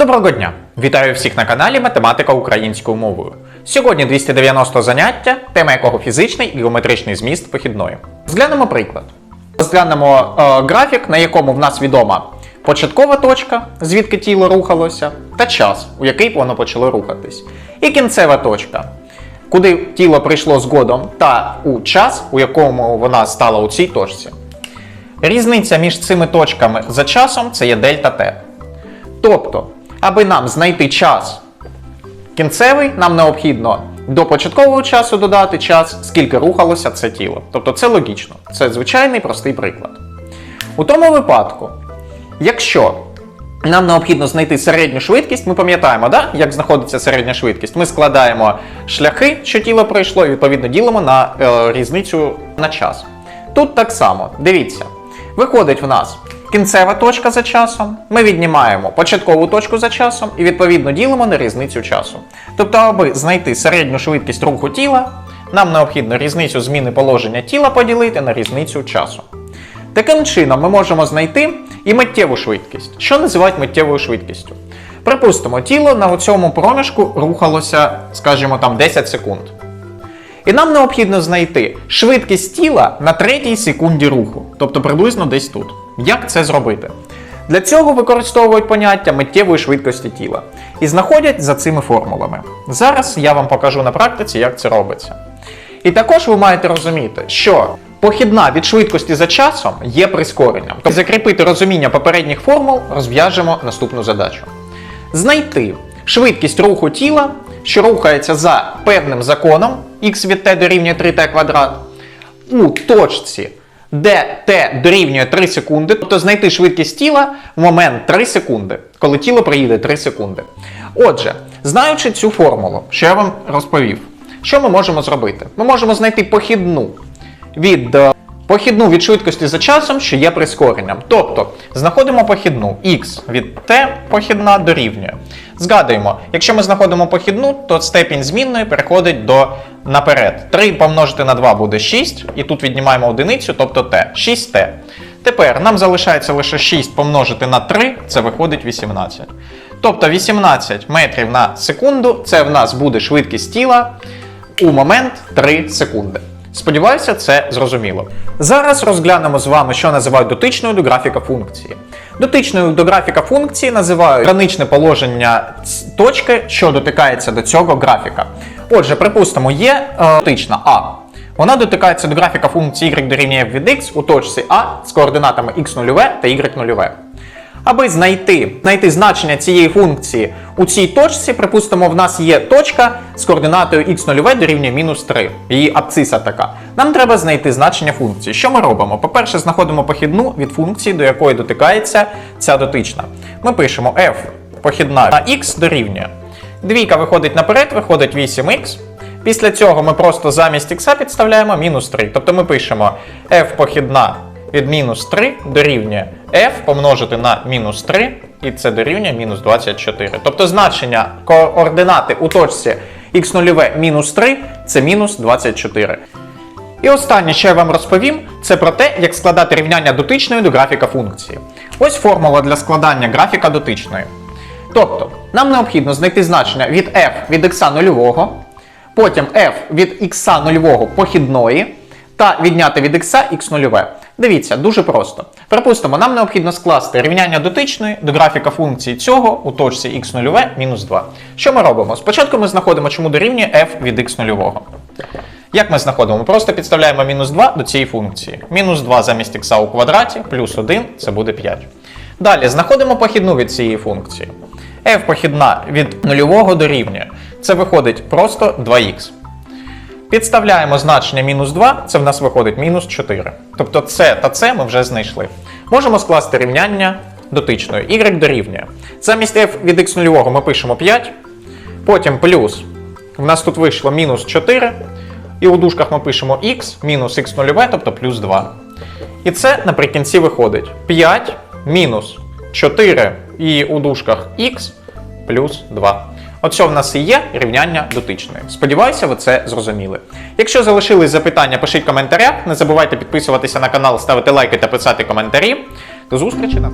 Доброго дня! Вітаю всіх на каналі Математика українською мовою. Сьогодні 290 заняття, тема якого фізичний і геометричний зміст похідної. Розглянемо приклад. Розглянемо е, графік, на якому в нас відома початкова точка, звідки тіло рухалося, та час, у який воно почало рухатись. І кінцева точка, куди тіло прийшло згодом, та у час, у якому вона стала у цій точці. Різниця між цими точками за часом це є дельта Т. Тобто, аби нам знайти час кінцевий, нам необхідно до початкового часу додати час, скільки рухалося це тіло. Тобто це логічно. Це звичайний простий приклад. У тому випадку, якщо нам необхідно знайти середню швидкість, ми пам'ятаємо, да, як знаходиться середня швидкість. Ми складаємо шляхи, що тіло пройшло, і відповідно ділимо на е, різницю на час. Тут так само, дивіться, виходить в нас кінцева точка за часом, ми віднімаємо початкову точку за часом і відповідно ділимо на різницю часу. Тобто, аби знайти середню швидкість руху тіла, нам необхідно різницю зміни положення тіла поділити на різницю часу. Таким чином, ми можемо знайти і миттєву швидкість, що називають миттєвою швидкістю. Припустимо, тіло на цьому проміжку рухалося, скажімо, там 10 секунд. І нам необхідно знайти швидкість тіла на третій секунді руху, тобто приблизно десь тут. Як це зробити? Для цього використовують поняття миттєвої швидкості тіла і знаходять за цими формулами. Зараз я вам покажу на практиці, як це робиться. І також ви маєте розуміти, що похідна від швидкості за часом є прискоренням. Тобто закріпити розуміння попередніх формул розв'яжемо наступну задачу. Знайти швидкість руху тіла, що рухається за певним законом х від t дорівнює 3t квадрат, у точці, де t дорівнює 3 секунди, тобто знайти швидкість тіла в момент 3 секунди, коли тіло приїде 3 секунди. Отже, знаючи цю формулу, що я вам розповів, що ми можемо зробити? Ми можемо знайти похідну від е, похідну від швидкості за часом, що є прискоренням. Тобто знаходимо похідну x від t похідна дорівнює. Згадуємо, якщо ми знаходимо похідну, то степінь змінної переходить до наперед. 3 помножити на 2 буде 6, і тут віднімаємо одиницю, тобто t. 6t. Тепер нам залишається лише 6 помножити на 3, це виходить 18. Тобто 18 метрів на секунду це в нас буде швидкість тіла у момент 3 секунди. Сподіваюся, це зрозуміло. Зараз розглянемо з вами, що називають дотичною до графіка функції. Дотичною до графіка функції називають граничне положення точки, що дотикається до цього графіка. Отже, припустимо, є е, дотична А. Вона дотикається до графіка функції y дорівнює від x у точці А з координатами x0 та y0. Аби знайти, знайти значення цієї функції у цій точці, припустимо, в нас є точка з координатою x0 дорівнює мінус 3, її абциса така. Нам треба знайти значення функції. Що ми робимо? По-перше, знаходимо похідну від функції, до якої дотикається ця дотична. Ми пишемо f похідна на x дорівнює. Двійка виходить наперед, виходить 8х. Після цього ми просто замість х підставляємо мінус 3. Тобто ми пишемо f похідна від мінус 3 дорівнює f помножити на мінус 3, і це дорівнює мінус 24. Тобто значення координати у точці x0 мінус 3 це мінус 24. І останнє, що я вам розповім, це про те, як складати рівняння дотичної до графіка функції. Ось формула для складання графіка дотичної. Тобто, нам необхідно знайти значення від f від x нульового, потім f від x нульового похідної та відняти від x x нульове. Дивіться, дуже просто. Припустимо, нам необхідно скласти рівняння дотичної до графіка функції цього у точці x нульове мінус 2. Що ми робимо? Спочатку ми знаходимо, чому дорівнює f від x нульового. Як ми знаходимо? Просто підставляємо мінус 2 до цієї функції. Мінус 2 замість х у квадраті, плюс 1 це буде 5. Далі знаходимо похідну від цієї функції. f похідна від нульового дорівнює. Це виходить просто 2х. Підставляємо значення мінус 2, це в нас виходить мінус 4. Тобто це та це ми вже знайшли. Можемо скласти рівняння дотичної. y дорівнює. Замість f від x нульового ми пишемо 5, потім плюс. В нас тут вийшло мінус 4. І у дужках ми пишемо x мінус x нульове, тобто плюс 2. І це наприкінці виходить 5 мінус 4 і у дужках x плюс 2. Оце в нас і є рівняння дотичної. Сподіваюся, ви це зрозуміли. Якщо залишились запитання, пишіть в коментарях. Не забувайте підписуватися на канал, ставити лайки та писати коментарі. До зустрічі на